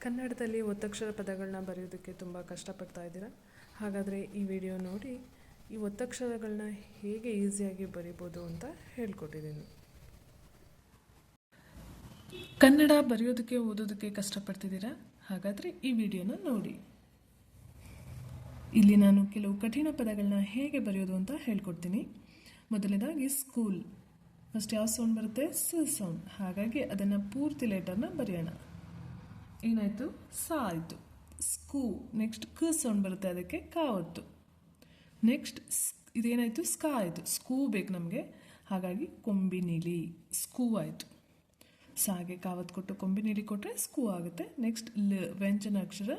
ಕನ್ನಡದಲ್ಲಿ ಒತ್ತಕ್ಷರ ಪದಗಳನ್ನ ಬರೆಯೋದಕ್ಕೆ ತುಂಬ ಕಷ್ಟಪಡ್ತಾ ಇದ್ದೀರಾ? ಹಾಗಾದರೆ ಈ ವಿಡಿಯೋ ನೋಡಿ ಈ ಒತ್ತಕ್ಷರಗಳನ್ನ ಹೇಗೆ ಈಸಿಯಾಗಿ ಬರಿಬೋದು ಅಂತ ಹೇಳ್ಕೊಟ್ಟಿದ್ದೀನಿ. ಕನ್ನಡ ಬರೆಯೋದಕ್ಕೆ, ಓದೋದಕ್ಕೆ ಕಷ್ಟಪಡ್ತಿದ್ದೀರಾ? ಹಾಗಾದರೆ ಈ ವಿಡಿಯೋನ ನೋಡಿ. ಇಲ್ಲಿ ನಾನು ಕೆಲವು ಕಠಿಣ ಪದಗಳನ್ನ ಹೇಗೆ ಬರೆಯೋದು ಅಂತ ಹೇಳ್ಕೊಡ್ತೀನಿ. ಮೊದಲನೇದಾಗಿ ಸ್ಕೂಲ್. ಫಸ್ಟ್ ಯಾವ ಸೌಂಡ್ ಬರುತ್ತೆ? ಸ ಸೌಂಡ್. ಹಾಗಾಗಿ ಅದನ್ನು ಪೂರ್ತಿ ಲೆಟರ್ನ ಬರೆಯೋಣ. ಏನಾಯಿತು? ಸ ಆಯಿತು ಸ್ಕೂ ನೆಕ್ಸ್ಟ್ ಕ ಸೌಂಡ್ ಬರುತ್ತೆ ಅದಕ್ಕೆ, ಕಾವತ್ತು. ನೆಕ್ಸ್ಟ್ ಇದೇನಾಯಿತು? ಸ್ಕ ಆಯಿತು ಸ್ಕೂ ಬೇಕು ನಮಗೆ. ಹಾಗಾಗಿ ಕೊಂಬಿನಿಲಿ ಸ್ಕೂ ಆಯಿತು. ಸಾಗೆ ಕಾವತ್ತು ಕೊಟ್ಟು ಕೊಂಬಿನಿಲಿ ಕೊಟ್ಟರೆ ಸ್ಕೂ ಆಗುತ್ತೆ. ನೆಕ್ಸ್ಟ್ ಲ, ವ್ಯಂಜನ ಅಕ್ಷರ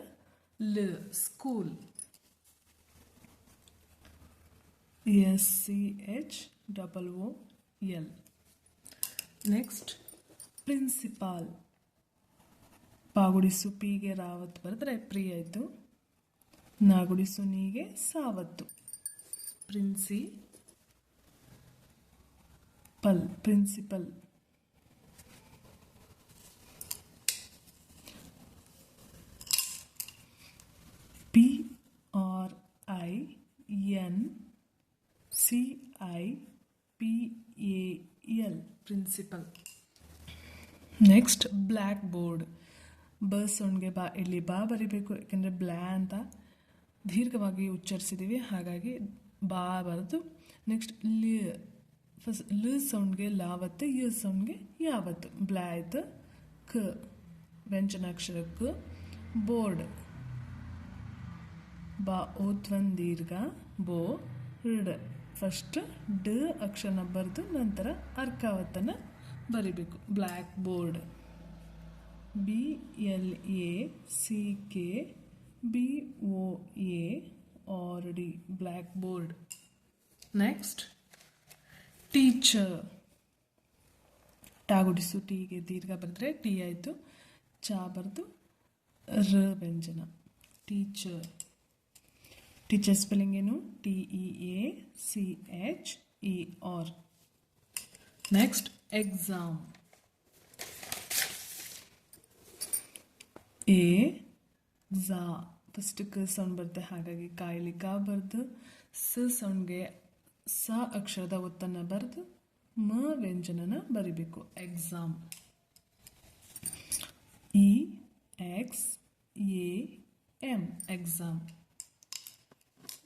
ಲ, school. S C H double O L next principal ಪಾಗುಡಿಸು ಪಿಗೆ ರಾವತ್ ಬರೆದ್ರೆ ಪ್ರಿಯ ಇದ್ದು ನಾಗುಡಿಸು ನೀಗೆ ಸಾವತ್ತು. Principal, principal. P R I N C I P A L, principal. Next blackboard. ಬ ಸೌಂಡ್ಗೆ ಬಾ, ಇಲ್ಲಿ ಬಾ ಬರಿಬೇಕು, ಯಾಕೆಂದರೆ ಬ್ಲ್ಯಾ ಅಂತ ದೀರ್ಘವಾಗಿ ಉಚ್ಚರಿಸಿದ್ದೀವಿ ಹಾಗಾಗಿ ಬಾ ಬರೆದು ನೆಕ್ಸ್ಟ್ ಲಿ ಫಸ್ಟ್ ಲ ಸೌಂಡ್ಗೆ ಲಾವತ್ತು, ಯ ಸೌಂಡ್ಗೆ ಯಾವತ್ತು? ಬ್ಲ್ಯಾ ಆಯಿತು. ಕ ವ್ಯಂಜನಾಕ್ಷರ ಕ ಬೋರ್ಡ್. ಬಾ ಓತ್ವನ್ ದೀರ್ಘ. ಬೋ ಡ್ ಫಸ್ಟ್ ಡ ಅಕ್ಷರನ ಬರೆದು ನಂತರ ಅರ್ಕಾವತ್ತನ್ನು ಬರಿಬೇಕು. Blackboard. B L A C K B O A R D blackboard next teacher ಟಾಗುಡಿಸು ಟೀಗೆ ದೀರ್ಘ ಬರೆದ್ರೆ ಟಿ ಆಯಿತು. ಚಾ ಬರೆದು ರ ವ್ಯಂಜನ. ಟೀಚರ್ ಟೀಚರ್ ಸ್ಪೆಲ್ಲಿಂಗ್ ಏನು? T E A C H E R next exam A, ಝಾ ಫಸ್ಟ್ ಕ ಸೌಂಡ್ ಬರುತ್ತೆ, ಹಾಗಾಗಿ ಕಾಯಿಲಿ ಕಾ ಬರೆದು, ಸ ಸೌಂಡ್ಗೆ ಸ ಅಕ್ಷರದ ಒತ್ತನ್ನ ಬರೆದು, ಮ ವ್ಯಂಜನನ ಬರಿಬೇಕು. Exam E, X, A M exam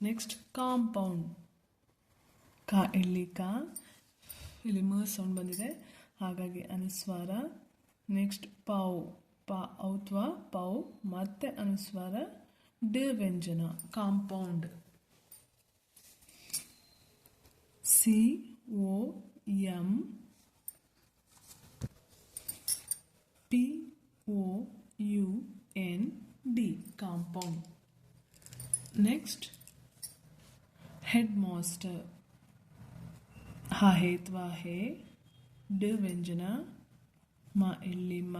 next compound ಕಾ ಇಲ್ಲಿ ಕಾ? ಇಲ್ಲಿ ಮ ಸೌಂಡ್ ಬಂದಿದೆ. ಹಾಗಾಗಿ ಅನುಸ್ವಾರ. ನೆಕ್ಸ್ಟ್ ಪಾವ್. ಪಾ, ಔತ್ವ, ಪೌ, ಮತ್ತೆ ಅನುಸ್ವಾರ ಡ ವ್ಯಂಜನ compound. C, O, M, P, O, U, N, D, compound. Next headmaster ಹಾ, ಹೇತ್ವಾ, ಹೇ ಡ ವ್ಯಂಜನ ಮ, ಇಲ್ಲಿ, ಮ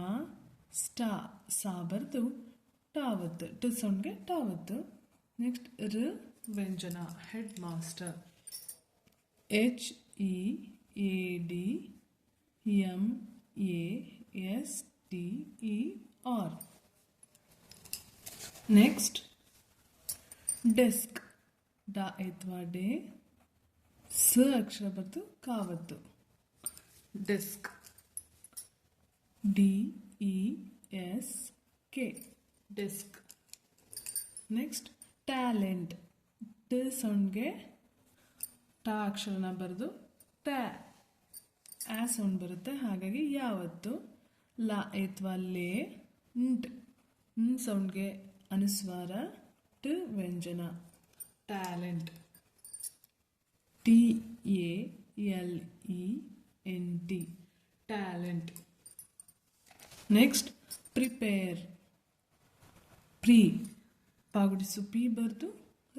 ಸ್ಟಾ ಸಾ ಬರೆದು ಟಾವತ್ತು ಟ ಸೌಂಡ್ಗೆ ಟಾವತ್ ನೆಕ್ಸ್ಟ್ ರ ವ್ಯಂಜನ headmaster H E A D M A S T E R next desk ಡ ಎತ್ವಾ ಡೇ ಸ ಅಕ್ಷರ ಬರ್ತು ಕಾವತ್ತು. Desk D E S K desk next talent ಟ ಸೌಂಡ್ಗೆ ಟ ಅಕ್ಷರನ ಬರೆದು ಟ್ಯಾ ಆ ಸೌಂಡ್ ಬರುತ್ತೆ, ಹಾಗಾಗಿ ಯಾವತ್ತು? ಲಾ ಅಥವಾ ಲೇ, ಂಟ್. ಸೌಂಡ್ಗೆ ಅನುಸ್ವಾರ, ಟ ವ್ಯಂಜನ. Talent T A L E N T talent next prepare pre ಪಾಗುಡಿಸು ಪಿ ಬರೆದು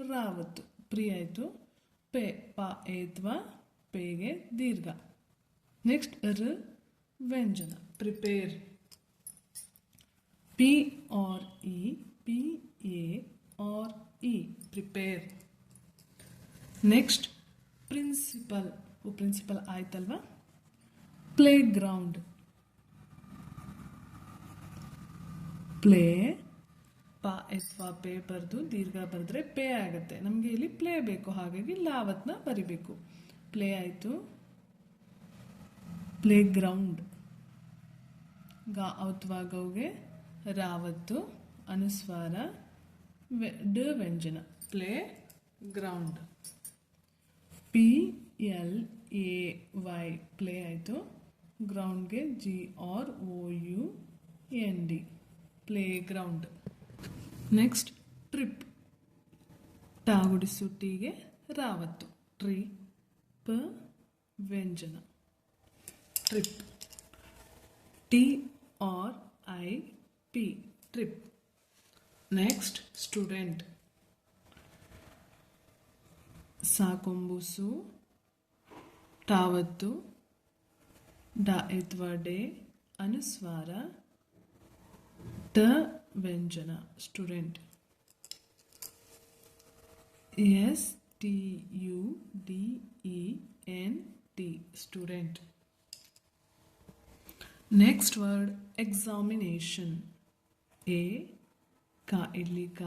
ರಾವತ್ತು ಪ್ರಿ ಆಯಿತು ಪೆ ಪ ಏತ್ವ ಪೇಗೆ ದೀರ್ಘ ನೆಕ್ಸ್ಟ್ ರ ವ್ಯಂಜನ prepare P R E P A R E prepare next principal principal ಆಯ್ತಲ್ವಾ ಪ್ಲೇ ಗ್ರೌಂಡ್ ಪ್ಲೇ ಪ ಅಥವಾ ಪೇ ಬರೆದು ದೀರ್ಘ ಬರೆದ್ರೆ ಪೇ ಆಗುತ್ತೆ. ನಮಗೆ ಇಲ್ಲಿ ಪ್ಲೇ ಬೇಕು. ಹಾಗಾಗಿ ಲಾವತ್ನ ಬರಿಬೇಕು. ಪ್ಲೇ ಆಯಿತು. ಪ್ಲೇ ಗ್ರೌಂಡ್ ಗಾ ಅಥವಾ ಗೌಗೆ ರಾವತ್ತು, ಅನುಸ್ವಾರ ಡ, ವ್ಯಂಜನ. Playground P L A Y play ಆಯಿತು ಗ್ರೌಂಡ್ಗೆ G R O U N D playground next trip ಟಾಗುಡಿಸು ಟೀಗೆ ರಾವತ್ತು ಟ್ರಿ ಪ ವ್ಯಂಜನ trip T R I P trip next student ಸಾಕೊಂಬುಸು ಟಾವತ್ತು ಡ ಎತ್ವಾ ಡೇ ಅನುಸ್ವಾರ ಟ ವ್ಯಂಜನ, student. S, T, U, D, E, N, T, student. Next word, examination. A, ಕ, ಇಲ್ಲಿ ಕ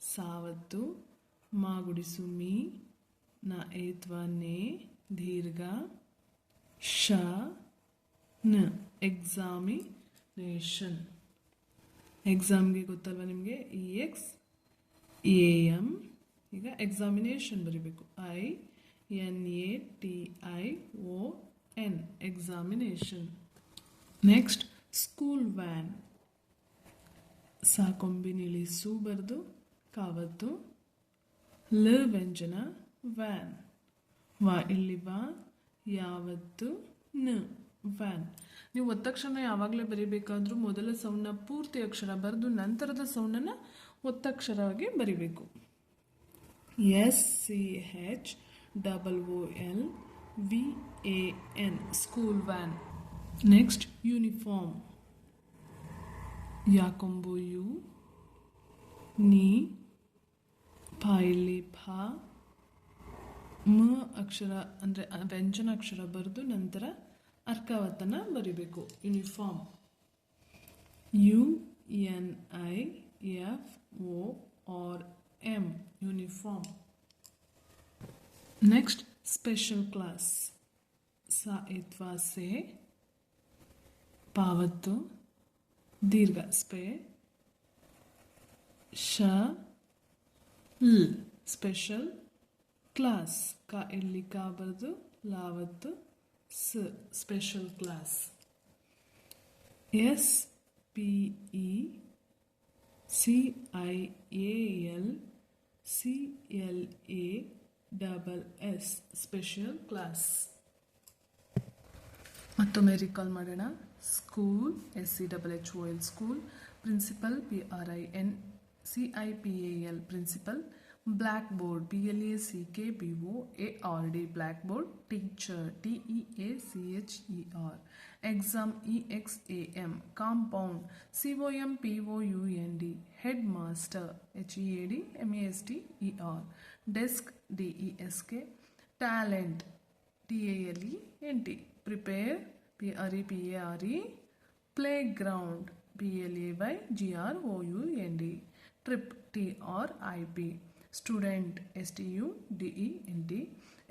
ಸಾವತ್ತು ಮಾ, ಗುಡಿಸು, ಮೀ, ನ ಏತ್ವ ನೇ, ದೀರ್ಘ ಶ ನ, ಎಕ್ಸಾಮಿನೇಷನ್. ಎಕ್ಸಾಮ್ಗೆ ಗೊತ್ತಲ್ವ ನಿಮಗೆ? ಇ ಎಕ್ಸ್ ಎ ಎಂ ಈಗ ಎಕ್ಸಾಮಿನೇಷನ್ ಬರೀಬೇಕು. I N A T I O N examination next school van ಸಾಕೊಂಬಿನಿಲಿ ಸು ಬರೆದು, ಕಾವತ್ತು. ಲ ವ್ಯಂಜನ ವ್ಯಾನ್ ವ, ಇಲ್ಲಿ ವ, ಯಾವತ್ತು ನ. ವ್ಯಾನ್ ನೀವು ಒತ್ತಕ್ಷರನ ಯಾವಾಗಲೇ ಬರಿಬೇಕಾದ್ರೂ ಮೊದಲ ಸೌಂಡ್ನ ಪೂರ್ತಿ ಅಕ್ಷರ ಬರೆದು ನಂತರದ ಸೌಂಡನ್ನು ಒತ್ತಕ್ಷರವಾಗಿ ಬರಿಬೇಕು. S C H double O L V A N school van next uniform ಯಾಕೊಂಬು ಯು, ನೀ ಫಾ ಫ, ಮ ಅಕ್ಷರ ಅಂದರೆ ವ್ಯಂಜನ ಅಕ್ಷರ ಬರೆದು ನಂತರ ಅರ್ಕಾವತ್ತನ ಬರಿಬೇಕು. Uniform U N I F O R M uniform next special class ಸ ಸೆ. ಪಾವತ್ತು. ದೀರ್ಘ, ಸ್ಪೆ. ಶ ಲ್. ಸ್ಪೆಷಲ್ ಕ್ಲಾಸ್ ಕ ಇಲ್ಲಿ ಕಾ, ಬರೆದು, ಲಾವತ್ತು. ಸ್ special class. S P E C I A L C L A double S special class ಮತ್ತೊಮ್ಮೆ ರಿಕಾಲ್ ಮಾಡೋಣ. School S C double H O L school principal P R I N C I P A L principal blackboard B L A C K B O A R D blackboard teacher T E A C H E R exam E X A M compound C O M P O U N D headmaster H E A D M A S T E R desk D E S K talent T A L E N T prepare P R E P A R E playground P L A Y G R O U N D trip T R I P student S T U D E N T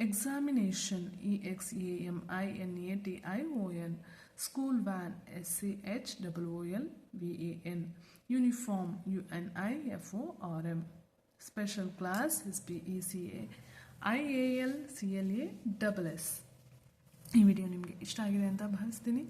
examination E X A M I N A T I O N school van S C H double O L V A N uniform U N I F O R M special class S P E C A I A L C L A double S ಈ video ನಿಮಗೆ ಇಷ್ಟ ಆಗಿದೆ ಅಂತ ಭಾವಿಸ್ತೀನಿ.